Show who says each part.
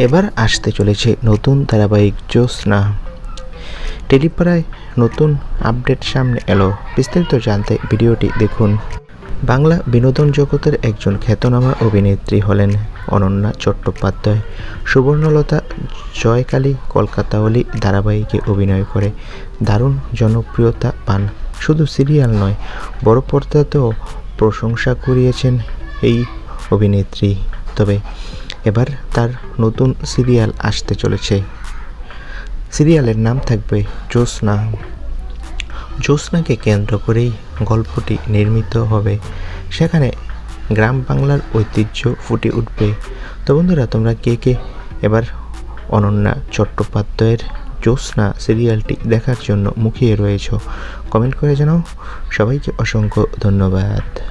Speaker 1: এবার আসতে চলেছে নতুন ধারাবাহিক জ্যোৎস্না। টেলিপাড়ায় নতুন আপডেট সামনে এলো। বিস্তারিত জানতে ভিডিওটি দেখুন। বাংলা বিনোদন জগতের একজন খ্যাতনামা অভিনেত্রী হলেন অনন্যা চট্টোপাধ্যায়। সুবর্ণলতা জয়কালী কলকাতা অলি ধারাবাহিকে অভিনয় করে। দারুণ জনপ্রিয়তা পান। শুধু সিরিয়াল নয়, বড় পর্দাতেও প্রশংসা কুড়িয়েছেন এই অভিনেত্রী। তবে এবার তার নতুন সিরিয়াল আসতে চলেছে। সিরিয়ালের নাম থাকবে জ্যোৎস্না। জ্যোৎস্নাকে কেন্দ্র করেই গল্পটি নির্মিত হবে। সেখানে গ্রাম বাংলার ঐতিহ্য ফুটে উঠবে। তো বন্ধুরা, তোমরা কে কে? এবার অনন্যা চট্টোপাধ্যায়ের জ্যোৎস্না সিরিয়ালটি দেখার জন্য মুখিয়ে রয়েছ। কমেন্ট করে জানাও। সবাইকে অসংখ্য ধন্যবাদ।